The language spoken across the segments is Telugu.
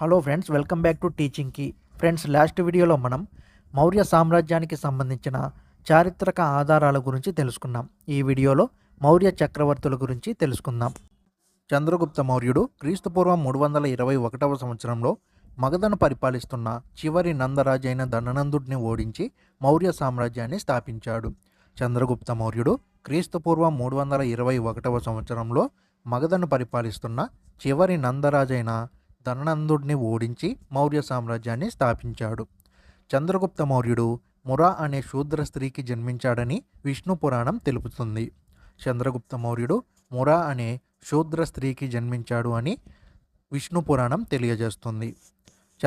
Hello friends welcome back to టీచింగ్కి friends last వీడియోలో మనం మౌర్య సామ్రాజ్యానికి సంబంధించిన చారిత్రక ఆధారాల గురించి తెలుసుకున్నాం. ఈ వీడియోలో మౌర్య చక్రవర్తుల గురించి తెలుసుకుందాం. చంద్రగుప్త మౌర్యుడు క్రీస్తుపూర్వం మూడు వందల ఇరవై ఒకటవ సంవత్సరంలో మగధను పరిపాలిస్తున్న చివరి నందరాజైన ధననందుడిని ఓడించి మౌర్య సామ్రాజ్యాన్ని స్థాపించాడు. చంద్రగుప్త మౌర్యుడు క్రీస్తుపూర్వం మూడు వందల ఇరవై ఒకటవ సంవత్సరంలో మగధను పరిపాలిస్తున్న చివరి నందరాజైన ధననందుడిని ఓడించి మౌర్య సామ్రాజ్యాన్ని స్థాపించాడు. చంద్రగుప్త మౌర్యుడు మురా అనే శూద్ర స్త్రీకి జన్మించాడని విష్ణు పురాణం తెలుపుతుంది. చంద్రగుప్త మౌర్యుడు మురా అనే శూద్ర స్త్రీకి జన్మించాడు అని విష్ణు పురాణం తెలియజేస్తుంది.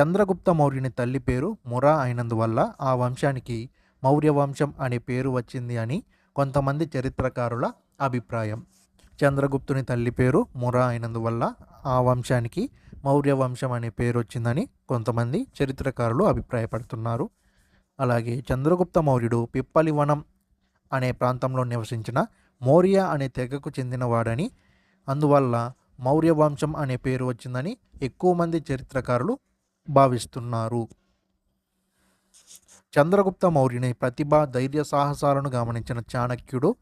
చంద్రగుప్త మౌర్యుని తల్లి పేరు మురా అయినందువల్ల ఆ వంశానికి మౌర్య వంశం అనే పేరు వచ్చింది అని కొంతమంది చరిత్రకారుల అభిప్రాయం. చంద్రగుప్తుని తల్లి పేరు మురా అయినందువల్ల ఆ వంశానికి మౌర్య వంశం అనే పేరు వచ్చిందని కొంతమంది చరిత్రకారులు అభిప్రాయపడుతున్నారు. అలాగే చంద్రగుప్త మౌర్యుడు పిప్పలివనం అనే ప్రాంతంలో నివసించిన మౌర్య అనే తెగకు చెందినవాడని అందువల్ల మౌర్య వంశం అనే పేరు వచ్చిందని ఎక్కువ మంది చరిత్రకారులు భావిస్తున్నారు. చంద్రగుప్త మౌర్యుని ప్రతిభ ధైర్య సాహసాలను గమనించిన చాణక్యుడు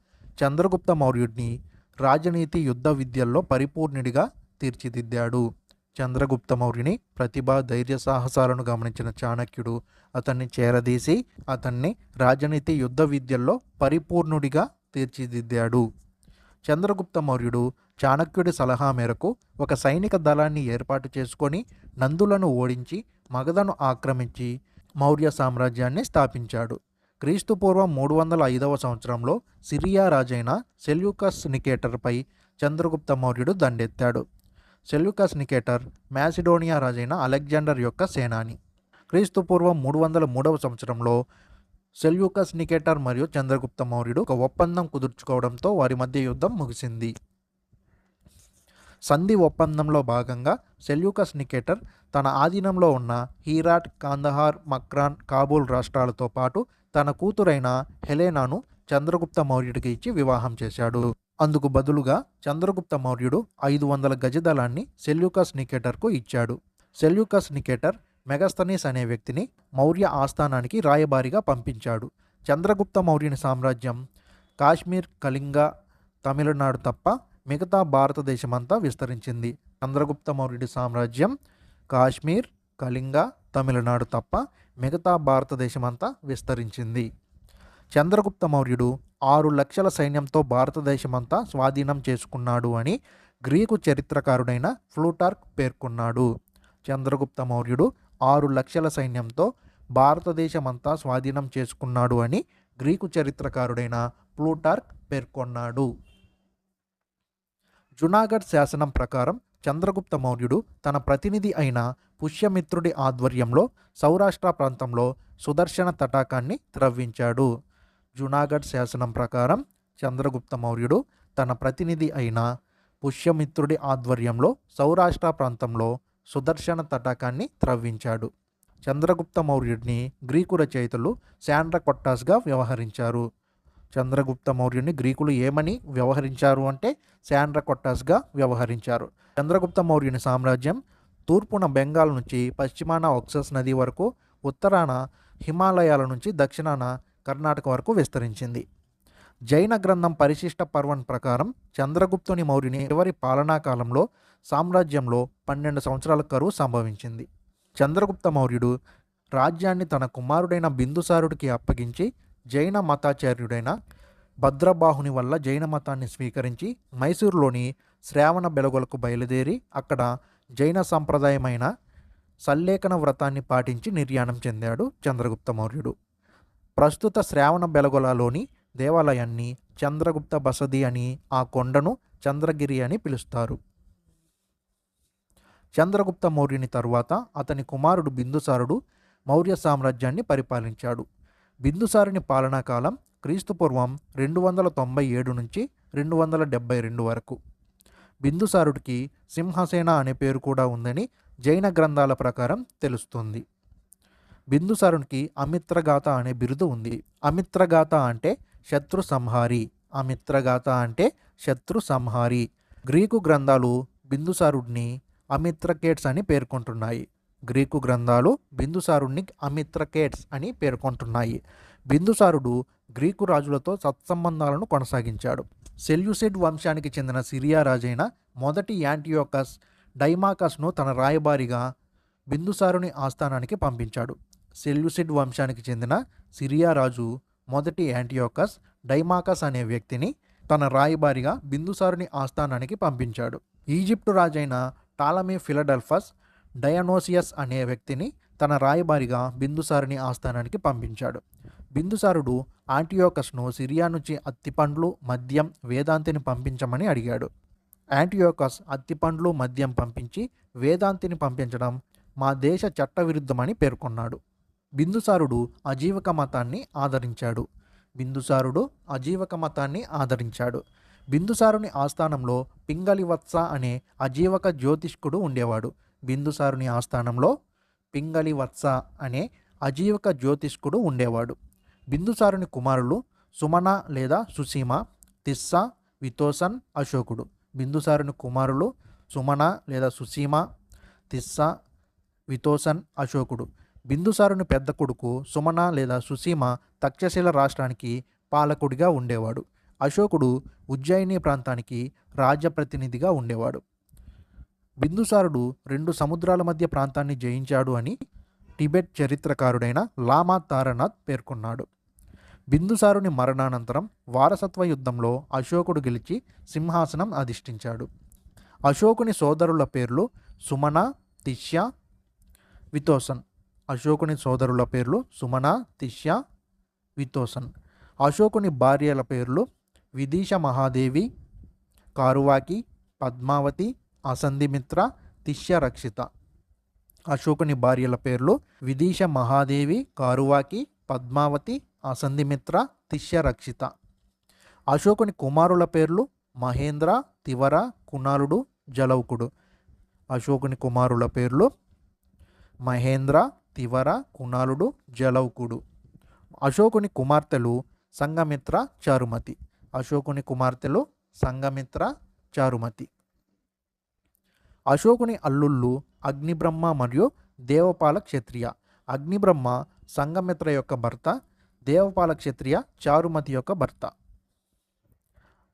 చంద్రగుప్త మౌర్యుడిని రాజనీతి యుద్ధ విద్యల్లో పరిపూర్ణుడిగా తీర్చిదిద్దాడు. చంద్రగుప్త మౌర్యుని ప్రతిభ ధైర్య సాహసాలను గమనించిన చాణక్యుడు అతన్ని చేరదీసి అతన్ని రాజనీతి యుద్ధ విద్యల్లో పరిపూర్ణుడిగా తీర్చిదిద్దాడు. చంద్రగుప్త మౌర్యుడు చాణక్యుడి సలహా మేరకు ఒక సైనిక దళాన్ని ఏర్పాటు చేసుకొని నందులను ఓడించి మగధను ఆక్రమించి మౌర్య సామ్రాజ్యాన్ని స్థాపించాడు. క్రీస్తుపూర్వం మూడు వందల ఐదవ సంవత్సరంలో సిరియా రాజైన సెల్యూకస్ నికేటర్పై చంద్రగుప్త మౌర్యుడు దండెత్తాడు. సెల్యూకస్ నికేటర్ మ్యాసిడోనియా రాజైన అలెగ్జాండర్ యొక్క సేనాని. క్రీస్తుపూర్వం మూడు వందల మూడవ సంవత్సరంలో సెల్యూకస్ నికేటర్ మరియు చంద్రగుప్త మౌర్యుడు ఒక ఒప్పందం కుదుర్చుకోవడంతో వారి మధ్య యుద్ధం ముగిసింది. సంధి ఒప్పందంలో భాగంగా సెల్యూకస్ నికేటర్ తన ఆధీనంలో ఉన్న హీరాట్ కాందహార్ మక్రాన్ కాబూల్ రాష్ట్రాలతో పాటు తన కూతురైన హెలేనాను చంద్రగుప్త మౌర్యుడికి ఇచ్చి వివాహం చేశాడు. అందుకు బదులుగా చంద్రగుప్త మౌర్యుడు ఐదు వందల గజదళాన్ని సెల్యూకస్ నికేటర్కు ఇచ్చాడు. సెల్యూకస్ నికేటర్ మెగస్తనీస్ అనే వ్యక్తిని మౌర్య ఆస్థానానికి రాయబారిగా పంపించాడు. చంద్రగుప్త మౌర్యుని సామ్రాజ్యం కాశ్మీర్ కళింగ తమిళనాడు తప్ప మిగతా భారతదేశమంతా విస్తరించింది. చంద్రగుప్త మౌర్యుడి సామ్రాజ్యం కాశ్మీర్ కళింగ తమిళనాడు తప్ప మిగతా భారతదేశమంతా విస్తరించింది. చంద్రగుప్త మౌర్యుడు ఆరు లక్షల సైన్యంతో భారతదేశమంతా స్వాధీనం చేసుకున్నాడు అని గ్రీకు చరిత్రకారుడైన ఫ్లూటార్క్ పేర్కొన్నాడు. చంద్రగుప్త మౌర్యుడు ఆరు లక్షల సైన్యంతో భారతదేశమంతా స్వాధీనం చేసుకున్నాడు అని గ్రీకు చరిత్రకారుడైన ప్లూటార్క్ పేర్కొన్నాడు. జునాగఢ్ శాసనం ప్రకారం చంద్రగుప్త మౌర్యుడు తన ప్రతినిధి అయిన పుష్యమిత్రుడి ఆధ్వర్యంలో సౌరాష్ట్ర ప్రాంతంలో సుదర్శన తటాకాన్ని త్రవ్వించాడు. జునాగఢ్ శాసనం ప్రకారం చంద్రగుప్త మౌర్యుడు తన ప్రతినిధి అయిన పుష్యమిత్రుడి ఆధ్వర్యంలో సౌరాష్ట్ర ప్రాంతంలో సుదర్శన తటాకాన్ని త్రవ్వించాడు. చంద్రగుప్త మౌర్యుడిని గ్రీకు రచయితలు శాండ్ర కొట్టాస్గా వ్యవహరించారు. చంద్రగుప్త మౌర్యుని గ్రీకులు ఏమని వ్యవహరించారు అంటే శాండ్ర కొట్టాస్గా వ్యవహరించారు. చంద్రగుప్త మౌర్యుని సామ్రాజ్యం తూర్పున బెంగాల్ నుంచి పశ్చిమాన ఆక్సస్ నది వరకు ఉత్తరాన హిమాలయాల నుంచి దక్షిణాన కర్ణాటక వరకు విస్తరించింది. జైన గ్రంథం పరిశిష్ట పర్వం ప్రకారం చంద్రగుప్తుని మౌర్యుని చివరి పాలనా కాలంలో సామ్రాజ్యంలో పన్నెండు సంవత్సరాల కరువు సంభవించింది. చంద్రగుప్త మౌర్యుడు రాజ్యాన్ని తన కుమారుడైన బిందుసారుడికి అప్పగించి జైన మతాచార్యుడైన భద్రబాహుని వల్ల జైన మతాన్ని స్వీకరించి మైసూరులోని శ్రావణ బెలగొలకు బయలుదేరి అక్కడ జైన సంప్రదాయమైన సల్లేఖన వ్రతాన్ని పాటించి నిర్యాణం చెందాడు చంద్రగుప్త మౌర్యుడు. ప్రస్తుత శ్రావణ బెలగొలలోని దేవాలయాన్ని చంద్రగుప్త బసది అని ఆ కొండను చంద్రగిరి అని పిలుస్తారు. చంద్రగుప్త మౌర్యుని తరువాత అతని కుమారుడు బిందుసారుడు మౌర్య సామ్రాజ్యాన్ని పరిపాలించాడు. బిందుసారుని పాలనా కాలం క్రీస్తుపూర్వం రెండు వందల తొంభై ఏడు నుంచి రెండు వందల డెబ్బై రెండు వరకు. బిందుసారుడికి సింహసేన అనే పేరు కూడా ఉందని జైన గ్రంథాల ప్రకారం తెలుస్తుంది. బిందుసారునికి అమిత్రగాత అనే బిరుదు ఉంది. అమిత్రగాత అంటే శత్రు సంహారి. అమిత్రగాత అంటే శత్రు సంహారి. గ్రీకు గ్రంథాలు బిందుసారుడిని అమిత్రకేట్స్ అని పేర్కొంటున్నాయి. గ్రీకు గ్రంథాలు బిందుసారుణ్ణి అమిత్రకేట్స్ అని పేర్కొంటున్నాయి. బిందుసారుడు గ్రీకు రాజులతో సత్సంబంధాలను కొనసాగించాడు. సెల్యూసిడ్ వంశానికి చెందిన సిరియా రాజైన మొదటి యాంటియోకస్ డైమాకస్ను తన రాయబారిగా బిందుసారుని ఆస్థానానికి పంపించాడు. సెల్యూసిడ్ వంశానికి చెందిన సిరియా రాజు మొదటి యాంటియోకస్ డైమాకస్ అనే వ్యక్తిని తన రాయబారిగా బిందుసారుని ఆస్థానానికి పంపించాడు. ఈజిప్టు రాజైన టాలమీ ఫిలడల్ఫస్ డయానోసియస్ అనే వ్యక్తిని తన రాయబారిగా బిందుసారుని ఆస్థానానికి పంపించాడు. బిందుసారుడు ఆంటియోకస్ను సిరియా నుంచి అత్తిపండ్లు మద్యం వేదాంతిని పంపించమని అడిగాడు. యాంటియోకస్ అత్తిపండ్లు మద్యం పంపించి వేదాంతిని పంపించడం మా దేశ చట్టవిరుద్ధమని పేర్కొన్నాడు. బిందుసారుడు అజీవక మతాన్ని ఆదరించాడు. బిందుసారుడు అజీవక మతాన్ని ఆదరించాడు. బిందుసారుని ఆస్థానంలో పింగళివత్స అనే అజీవక జ్యోతిష్కుడు ఉండేవాడు. బిందుసారుని ఆస్థానంలో పింగళివత్స అనే అజీవక జ్యోతిష్కుడు ఉండేవాడు. బిందుసారుని కుమారులు సుమన లేదా సుసీమ తిస్స వితోసన్ అశోకుడు. బిందుసారుని కుమారులు సుమన లేదా సుసీమ తిస్స వితోసన్ అశోకుడు. బిందుసారుని పెద్ద కొడుకు సుమన లేదా సుసీమ తక్షశిల రాష్ట్రానికి పాలకుడిగా ఉండేవాడు. అశోకుడు ఉజ్జయిని ప్రాంతానికి రాజ్యప్రతినిధిగా ఉండేవాడు. బిందుసారుడు రెండు సముద్రాల మధ్య ప్రాంతాన్ని జయించాడు అని టిబెట్ చరిత్రకారుడైన లామా తారనాథ్ పేర్కొన్నాడు. బిందుసారుని మరణానంతరం వారసత్వ యుద్ధంలో అశోకుడు గెలిచి సింహాసనం అధిష్ఠించాడు. అశోకుని సోదరుల పేర్లు సుమన తిష్య వితోసన్. అశోకుని సోదరుల పేర్లు సుమన తిష్య వితోసన్. అశోకుని భార్యల పేర్లు విదీష మహాదేవి కారువాకి పద్మావతి అసంధిమిత్ర తిష్య రక్షిత. అశోకుని భార్యల పేర్లు విదీష మహాదేవి కారువాకి పద్మావతి అసంధిమిత్ర తిష్య రక్షిత అశోకుని కుమారుల పేర్లు మహేంద్ర తివర కుణాలుడు జలౌకుడు. అశోకుని కుమారుల పేర్లు మహేంద్ర తివర కుణాలుడు జలౌకుడు. అశోకుని కుమార్తెలు సంగమిత్ర చారుమతి. అశోకుని కుమార్తెలు సంగమిత్ర చారుమతి. అశోకుని అల్లుళ్ళు అగ్నిబ్రహ్మ మరియు దేవపాల క్షత్రియ. అగ్నిబ్రహ్మ సంగమిత్ర యొక్క భర్త దేవపాల క్షత్రియ చారుమతి యొక్క భర్త.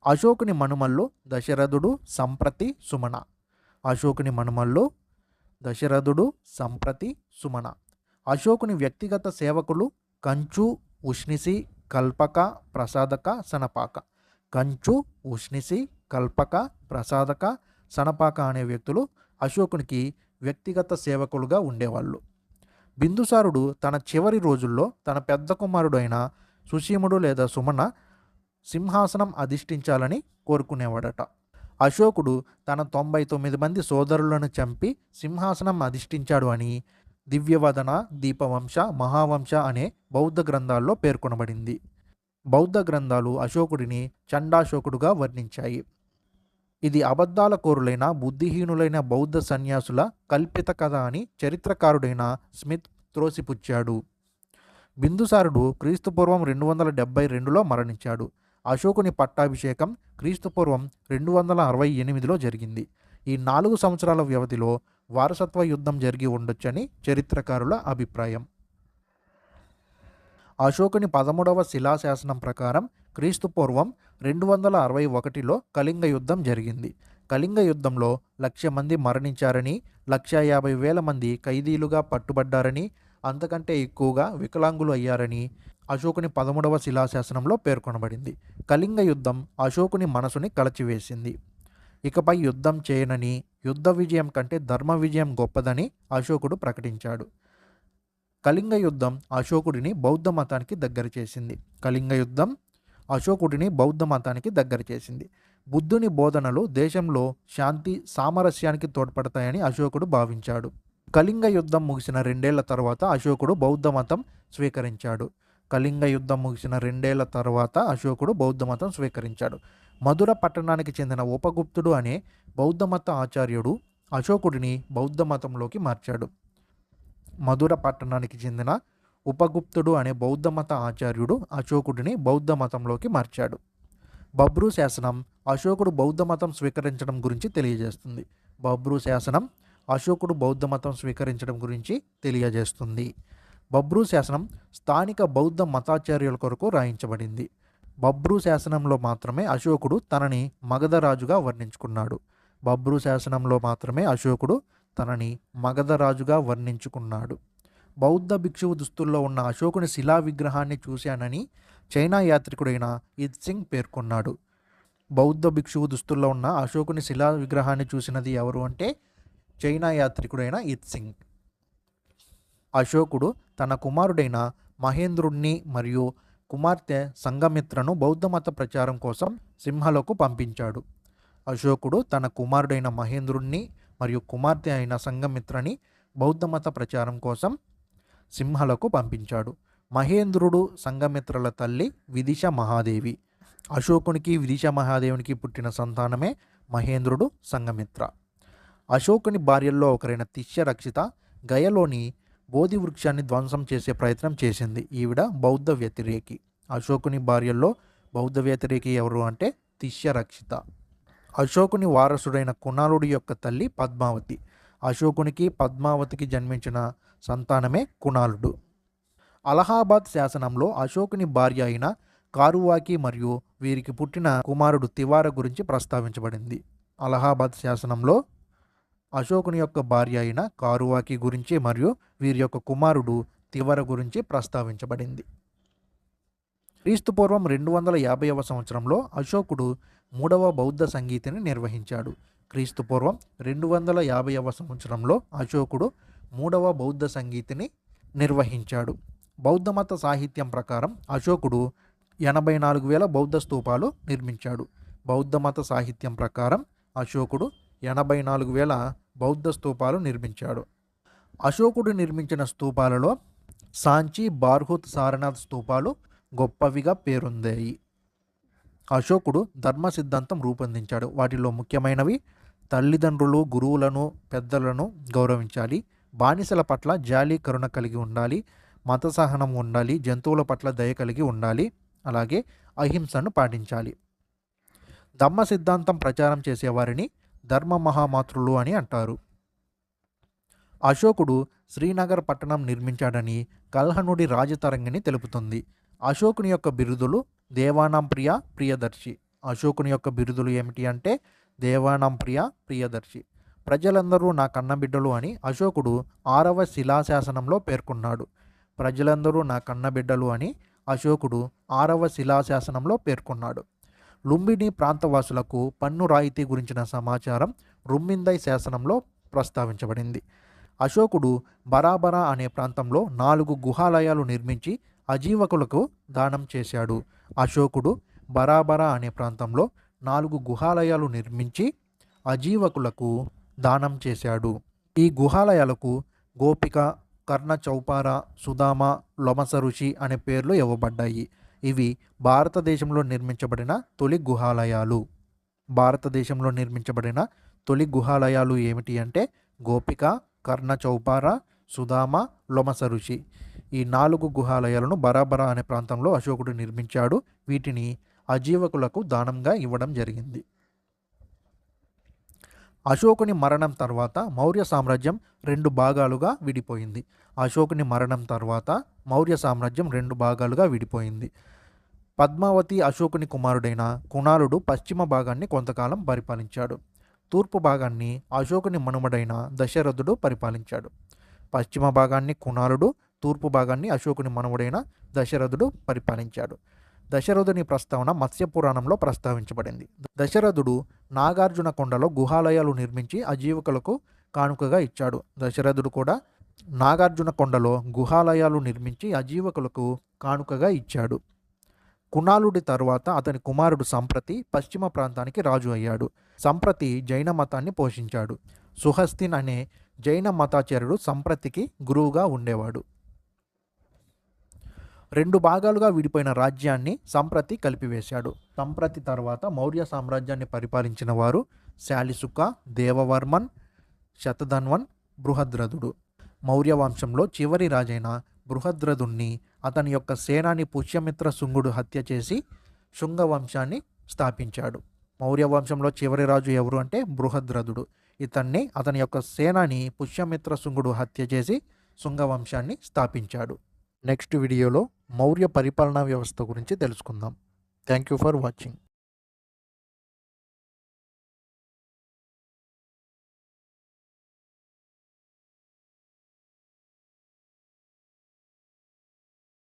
అశోకుని మనుమల్లు దశరథుడు సంప్రతి సుమన. అశోకుని మనుమల్లు దశరథుడు సంప్రతి సుమన. అశోకుని వ్యక్తిగత సేవకులు కంచు ఉష్ణిసి కల్పక ప్రసాదక సనపాక. కంచు ఉష్ణిసి కల్పక ప్రసాదక సనపాక అనే వ్యక్తులు అశోకునికి వ్యక్తిగత సేవకులుగా ఉండేవాళ్ళు. బిందుసారుడు తన చివరి రోజుల్లో తన పెద్ద కుమారుడైన సుశీముడు లేదా సుమన సింహాసనం అధిష్ఠించాలని కోరుకునేవాడట. అశోకుడు తన తొంభై తొమ్మిది మంది సోదరులను చంపి సింహాసనం అధిష్ఠించాడు అని దివ్యవదన దీపవంశ మహావంశ అనే బౌద్ధ గ్రంథాల్లో పేర్కొనబడింది. బౌద్ధ గ్రంథాలు అశోకుడిని చండాశోకుడుగా వర్ణించాయి. ఇది అబద్ధాల కోరులైన బుద్ధిహీనులైన బౌద్ధ సన్యాసుల కల్పిత కథ అని చరిత్రకారుడైన స్మిత్ త్రోసిపుచ్చాడు. బిందుసారుడు క్రీస్తుపూర్వం రెండు వందల డెబ్బై రెండులో మరణించాడు. అశోకుని పట్టాభిషేకం క్రీస్తుపూర్వం రెండు వందల అరవై ఎనిమిదిలో జరిగింది. ఈ నాలుగు సంవత్సరాల వ్యవధిలో వారసత్వ యుద్ధం జరిగి ఉండొచ్చని చరిత్రకారుల అభిప్రాయం. అశోకుని పదమూడవ శిలాశాసనం ప్రకారం క్రీస్తు పూర్వం రెండు వందల అరవై ఒకటిలో కళింగ యుద్ధం జరిగింది. కళింగ యుద్ధంలో లక్ష మంది మరణించారని లక్ష యాభై వేల మంది ఖైదీలుగా పట్టుబడ్డారని అంతకంటే ఎక్కువగా వికలాంగులు అయ్యారని అశోకుని పదమూడవ శిలాశాసనంలో పేర్కొనబడింది. కళింగ యుద్ధం అశోకుని మనసుని కలచివేసింది. ఇకపై యుద్ధం చేయనని యుద్ధ విజయం కంటే ధర్మ విజయం గొప్పదని అశోకుడు ప్రకటించాడు. కళింగ యుద్ధం అశోకుడిని బౌద్ధ మతానికి దగ్గర చేసింది. కళింగ యుద్ధం అశోకుడిని బౌద్ధ మతానికి దగ్గర చేసింది. బుద్ధుని బోధనలు దేశంలో శాంతి సామరస్యానికి తోడ్పడతాయని అశోకుడు భావించాడు. కళింగ యుద్ధం ముగిసిన రెండేళ్ళ తర్వాత అశోకుడు బౌద్ధ మతం స్వీకరించాడు. కళింగ యుద్ధం ముగిసిన రెండేళ్ళ తర్వాత అశోకుడు బౌద్ధ మతం స్వీకరించాడు. మధుర పట్టణానికి చెందిన ఉపగుప్తుడు అనే బౌద్ధ మత ఆచార్యుడు అశోకుడిని బౌద్ధ మతంలోకి మార్చాడు. మధుర పట్టణానికి చెందిన ఉపగుప్తుడు అనే బౌద్ధ మత ఆచార్యుడు అశోకుడిని బౌద్ధ మతంలోకి మార్చాడు. బబ్రు శాసనం అశోకుడు బౌద్ధ మతం స్వీకరించడం గురించి తెలియజేస్తుంది. బబ్రు శాసనం అశోకుడు బౌద్ధ మతం స్వీకరించడం గురించి తెలియజేస్తుంది. బబ్రూ శాసనం స్థానిక బౌద్ధ మతాచార్యుల కొరకు రాయించబడింది. బబ్రూ శాసనంలో మాత్రమే అశోకుడు తనని మగధరాజుగా వర్ణించుకున్నాడు. బబ్రూ శాసనంలో మాత్రమే అశోకుడు తనని మగధరాజుగా వర్ణించుకున్నాడు. బౌద్ధ భిక్షువు దుస్తుల్లో ఉన్న అశోకుని శిలా విగ్రహాన్ని చూశానని చైనా యాత్రికుడైన ఇద్ సింగ్ పేర్కొన్నాడు. బౌద్ధ భిక్షువు దుస్తుల్లో ఉన్న అశోకుని శిలా విగ్రహాన్ని చూసినది ఎవరు అంటే చైనా యాత్రికుడైన ఇత్ సింగ్. అశోకుడు తన కుమారుడైన మహేంద్రుణ్ణి మరియు కుమార్తె సంఘమిత్రను బౌద్ధమత ప్రచారం కోసం సింహలకు పంపించాడు. అశోకుడు తన కుమారుడైన మహేంద్రుణ్ణి మరియు కుమార్తె అయిన సంఘమిత్రని బౌద్ధమత ప్రచారం కోసం సింహలకు పంపించాడు. మహేంద్రుడు సంగమిత్రల తల్లి విదిశ మహాదేవి. అశోకునికి విదిశ మహాదేవునికి పుట్టిన సంతానమే మహేంద్రుడు సంగమిత్ర అశోకుని భార్యల్లో ఒకరైన తిష్య రక్షిత గయలోని బోధి వృక్షాన్ని ధ్వంసం చేసే ప్రయత్నం చేసింది. ఈవిడ బౌద్ధ వ్యతిరేకి. అశోకుని భార్యల్లో బౌద్ధ వ్యతిరేకి ఎవరు అంటే తిష్య రక్షిత అశోకుని వారసుడైన కుణాలుడి యొక్క తల్లి పద్మావతి. అశోకునికి పద్మావతికి జన్మించిన సంతానమే కుణాలుడు. అలహాబాద్ శాసనంలో అశోకుని భార్య అయిన కారువాకి మరియు వీరికి పుట్టిన కుమారుడు తివార గురించి ప్రస్తావించబడింది. అలహాబాద్ శాసనంలో అశోకుని యొక్క భార్య అయిన కారువాకి గురించి మరియు వీరి యొక్క కుమారుడు తివర గురించి ప్రస్తావించబడింది. క్రీస్తుపూర్వం రెండు వందల యాభైవ సంవత్సరంలో అశోకుడు మూడవ బౌద్ధ సంగీతిని నిర్వహించాడు. క్రీస్తుపూర్వం రెండు వందల యాభైవ సంవత్సరంలో అశోకుడు మూడవ బౌద్ధ సంగీతిని నిర్వహించాడు. బౌద్ధమత సాహిత్యం ప్రకారం అశోకుడు ఎనభై నాలుగు వేల బౌద్ధ స్తూపాలు నిర్మించాడు. బౌద్ధమత సాహిత్యం ప్రకారం అశోకుడు ఎనభై నాలుగు వేల బౌద్ధ స్తూపాలు నిర్మించాడు. అశోకుడు నిర్మించిన స్తూపాలలో సాంచి బార్హుత్ సారనాథ్ స్తూపాలు గొప్పవిగా పేరొందాయి. అశోకుడు ధర్మ సిద్ధాంతం రూపొందించాడు. వాటిలో ముఖ్యమైనవి తల్లిదండ్రులు గురువులను పెద్దలను గౌరవించాలి. బానిసల పట్ల జాలి కరుణ కలిగి ఉండాలి. మత సహనం ఉండాలి. జంతువుల పట్ల దయ కలిగి ఉండాలి. అలాగే అహింసను పాటించాలి. ధమ్మ సిద్ధాంతం ప్రచారం చేసేవారిని ధర్మ మహామాతృలు అని అంటారు. అశోకుడు శ్రీనగర్ పట్టణం నిర్మించాడని కల్హనుడి రాజతరంగిణి తెలుపుతుంది. అశోకుని యొక్క బిరుదులు దేవానాం ప్రియ ప్రియదర్శి. అశోకుని యొక్క బిరుదులు ఏమిటి అంటే దేవానాం ప్రియ ప్రియదర్శి. ప్రజలందరూ నా కన్నబిడ్డలు అని అశోకుడు ఆరవ శిలాశాసనంలో పేర్కొన్నాడు. ప్రజలందరూ నా కన్నబిడ్డలు అని అశోకుడు ఆరవ శిలాశాసనంలో పేర్కొన్నాడు. లుంబిని ప్రాంతవాసులకు పన్ను రాయితీ గురించిన సమాచారం రుమ్మిందై శాసనంలో ప్రస్తావించబడింది. అశోకుడు బరాబరా అనే ప్రాంతంలో నాలుగు గుహాలయాలు నిర్మించి అజీవకులకు దానం చేశాడు. అశోకుడు బరాబరా అనే ప్రాంతంలో నాలుగు గుహాలయాలు నిర్మించి అజీవకులకు దానం చేశాడు. ఈ గుహాలయాలకు గోపిక కర్ణ చౌపార సుధామ లొమస ఋషి అనే పేర్లు ఇవ్వబడ్డాయి. ఇవి భారతదేశంలో నిర్మించబడిన తొలి గుహాలయాలు. భారతదేశంలో నిర్మించబడిన తొలి గుహాలయాలు ఏమిటి అంటే గోపిక కర్ణ చౌపార సుధామ లొమస ఋషి. ఈ నాలుగు గుహాలయాలను బరాబరా అనే ప్రాంతంలో అశోకుడు నిర్మించాడు. వీటిని అజీవకులకు దానంగా ఇవ్వడం జరిగింది. అశోకుని మరణం తర్వాత మౌర్య సామ్రాజ్యం రెండు భాగాలుగా విడిపోయింది. అశోకుని మరణం తర్వాత మౌర్య సామ్రాజ్యం రెండు భాగాలుగా విడిపోయింది. పద్మావతి అశోకుని కుమారుడైన కుణాలుడు పశ్చిమ భాగాన్ని కొంతకాలం పరిపాలించాడు. తూర్పు భాగాన్ని అశోకుని మనుమడైన దశరథుడు పరిపాలించాడు. పశ్చిమ భాగాన్ని కుణాలుడు తూర్పు భాగాన్ని అశోకుని మనుమడైన దశరథుడు పరిపాలించాడు. దశరథుని ప్రస్తావన మత్స్య పురాణంలో ప్రస్తావించబడింది. దశరథుడు నాగార్జున కొండలో గుహాలయాలు నిర్మించి అజీవకులకు కానుకగా ఇచ్చాడు. దశరథుడు కూడా నాగార్జున కొండలో గుహాలయాలు నిర్మించి అజీవకులకు కానుకగా ఇచ్చాడు. కుణాలుడి తరువాత అతని కుమారుడు సంప్రతి పశ్చిమ ప్రాంతానికి రాజు అయ్యాడు. సంప్రతి జైన మతాన్ని పోషించాడు. సుహస్తిన్ అనే జైన మతాచార్యుడు సంప్రతికి గురువుగా ఉండేవాడు. రెండు భాగాలుగా విడిపోయిన రాజ్యాన్ని సంప్రతి కలిపివేశాడు. సంప్రతి తర్వాత మౌర్య సామ్రాజ్యాన్ని పరిపాలించిన వారు శాలిసుక దేవవర్మన్ శతధన్వన్ బృహద్రథుడు. మౌర్య వంశంలో చివరి రాజైన బృహద్రథుణ్ణి అతని యొక్క సేనాని పుష్యమిత్ర శుంగుడు హత్య చేసి శుంగ వంశాన్ని స్థాపించాడు. మౌర్య వంశంలో చివరి రాజు ఎవరు అంటే బృహద్రథుడు. ఇతన్ని అతని యొక్క సేనాని పుష్యమిత్ర శుంగుడు హత్య చేసి శుంగ వంశాన్ని స్థాపించాడు. నెక్స్ట్ వీడియోలో మౌర్య పరిపాలనా వ్యవస్థ గురించి తెలుసుకుందాం. Thank you for watching